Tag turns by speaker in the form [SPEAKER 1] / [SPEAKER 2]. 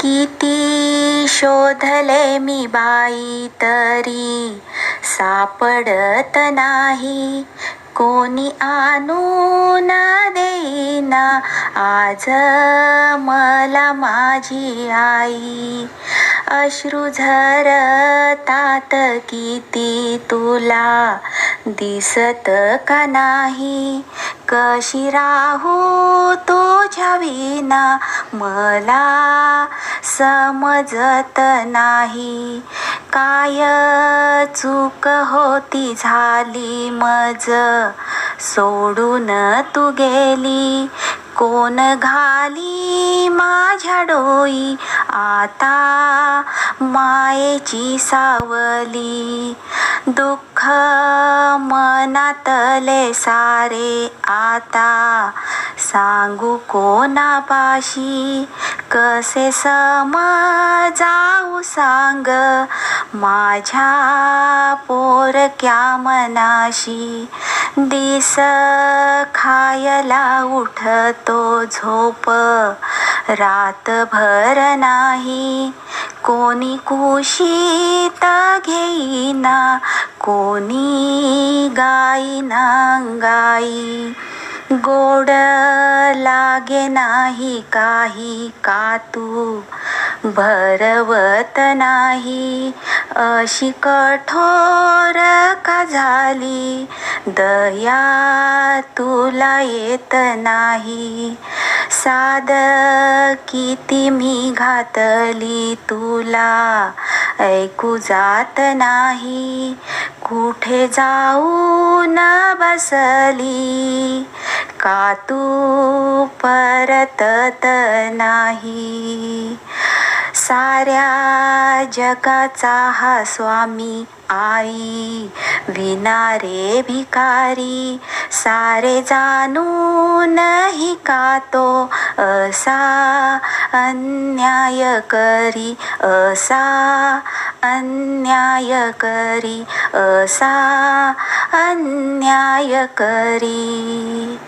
[SPEAKER 1] किती शोधले me by तरी. सापडत नाही कोणी आणून देईना. आज मला माझी आई. अश्रू झरतात किती तुला. दिसत का नाही कशी राहू तुझ्या विना. मला समजत नाही. काय चूक होती झाली मज? सोडून तू गेली. कोण घाली माझ्या डोई आता मायेची सावली. दुःख मनातले सारे आता सांगू कोणापाशी कसे समजाऊ सांग? माझ्या पोरक्या मनाशी दिस खायला उठतो झोप. रातभर नाही कोणी कुशीत घेईना कोणी गाईना गाई. गोड लागे नाही काही का तू भरवत नाही. अशी कठोर का झाली? दया तुला येत नाही. साध किती मी घातली तुला ऐकू जात नाही. कुठे जाऊन बसली? का तू परतत नाही? साऱ्या जगाचा हा स्वामी आई विनारे भिकारी. सारे जाणूनही का तो असा अन्याय करी असा अन्याय करी असा अन्याय करी?